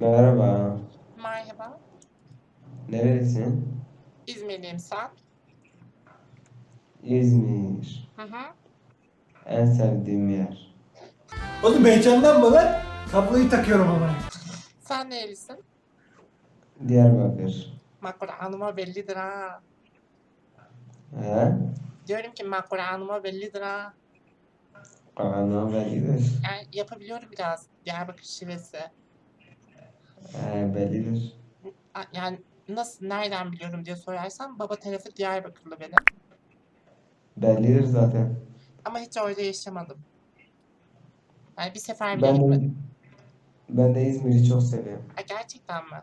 Merhaba. Merhaba. Nerelisin? İzmirliyim sen. İzmir. Hı hı. En sevdiğim yer. Oğlum heyecanlanma lan. Kabloyu takıyorum ama. Sen nerelisin? Diyarbakır. Makbul Hanım'a bellidir ha. He? Diyorum ki Makbul Hanım'a bellidir ha. Kanal bellidir. Yani yapabiliyorum biraz Diyarbakır şivesi. He, bellidir. Yani nasıl, nereden biliyorum diye sorarsan baba tarafı Diyarbakırlı benim. Bellidir zaten. Ama hiç orada yaşamadım. Yani bir sefer bile Ben de, gitmedim. ben de İzmir'i çok seviyorum. Ha, gerçekten mi?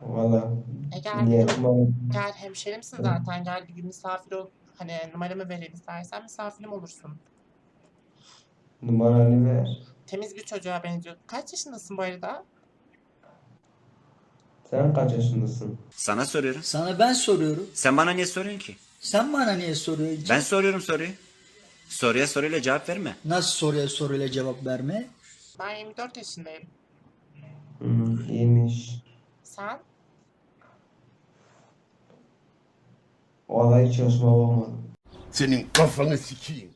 Valla. E gel, Niyetim gel hemşerimsin zaten. Gel bir gün misafir ol. Hani numaramı vereyim istersen misafirim olursun. Numaranı ver. Temiz bir çocuğa benziyor. Kaç yaşındasın bu arada? Sen kaç yaşındasın? Sana soruyorum. Sana ben soruyorum. Sen bana niye soruyorsun ki? Sen bana niye soruyorsun? Ben soruyorum soruyu. Soruya soruyla cevap verme. Nasıl soruya soruyla cevap verme? Ben 24 yaşındayım. Hı, iyiymiş. Sen? Valla hiç yaşıma bakmadım. Senin kafanı sikeyim.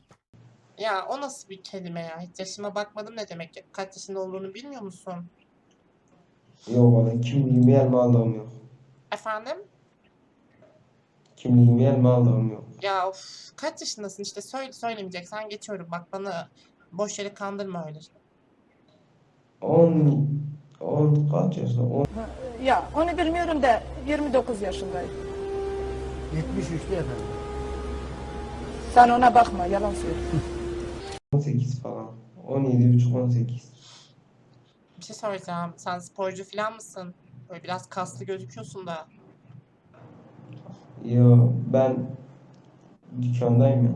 Ya o nasıl bir kelime ya? Hiç yaşıma bakmadım ne demek? ya? Kaç yaşında olduğunu bilmiyor musun? Yok valla kimliğimi elime aldığım yok. Efendim? Kimliğimi elime aldığım yok. Ya of, kaç yaşındasın işte söyle söylemeyeceksen geçiyorum. Bak bana boş yere kandırma öyle. 10 10 kaç yaşında? 10 Ya onu bilmiyorum da 29 yaşındayım. 73'lü efendim. Sen ona bakma yalan söylüyor. 18 falan. 17 buçuk 18. Bir şey soracağım. Sen sporcu falan mısın? Böyle biraz kaslı gözüküyorsun da. Yo ben dükkandayım ya.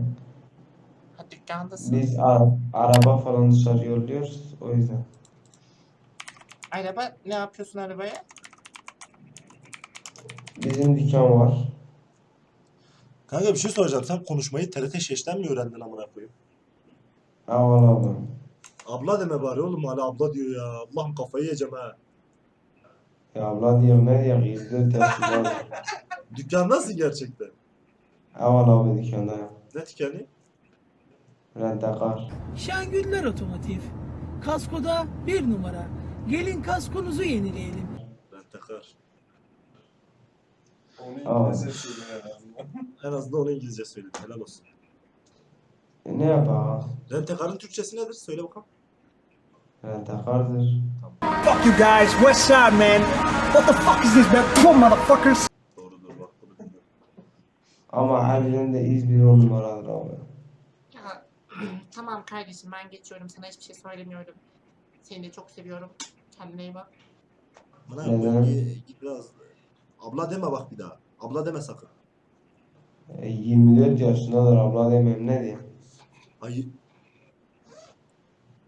Ha dükkandasın. Biz ara- araba falan dışarı yolluyoruz o yüzden. Araba ne yapıyorsun arabaya? Bizim dükkan var. Kanka bir şey soracağım. Sen konuşmayı TRT Şeş'ten mi öğrendin amına koyayım? Aval abla. Abla deme bari oğlum hala abla diyor ya. Allah'ım kafayı yiyeceğim ha. Ya abla diyor ne diyor 24 yaşında. Dükkan nasıl gerçekten? Aval abi dükkanda ya. Ne tükeni? Rentekar. Şengüller Otomotiv. Kaskoda bir numara. Gelin kaskonuzu yenileyelim. Ben takar. Aa. En azından onu İngilizce söyledim. Helal olsun. E, ne yapar? Rentekarın Türkçesi nedir? Söyle bakalım. Rentekardır. Fuck you guys. West side man. What the fuck is this man? Poor motherfuckers. Doğrudur bak bunu bilmiyorum. Ama harbiden de İzmir on numaradır abi. Ya tamam kardeşim ben geçiyorum. Sana hiçbir şey söylemiyorum. Seni de çok seviyorum. Kendine iyi bak. Bana Neden? bölgeye git biraz. Abla deme bak bir daha. Abla deme sakın. E, 24 yaşındadır abla demem ne diyeyim. Ay.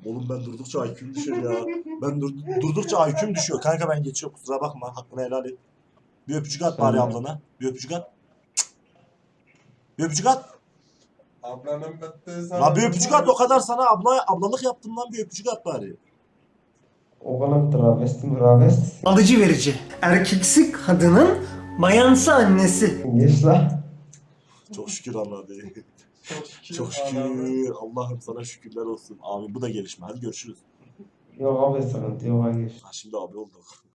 Oğlum ben durdukça IQ'm düşüyor ya. Ben dur durdukça IQ'm düşüyor. Kanka ben geçiyorum kusura bakma. Hakkını helal et. Bir öpücük at bari ablana. Bir öpücük at. Bir öpücük at. Ablanın bitti La bir öpücük at o kadar sana abla ablalık yaptım lan bir öpücük at bari. Oğlum travesti travesti. Alıcı verici. Erkeksi kadının mayansı annesi. Geç la. Çok şükür anladı. Çok şükür. Çok şükür. Allah'ım sana şükürler olsun. Amin. Bu da gelişme. Hadi görüşürüz. Yok abi sıkıntı yok ha geç. Ha, şimdi abi olduk.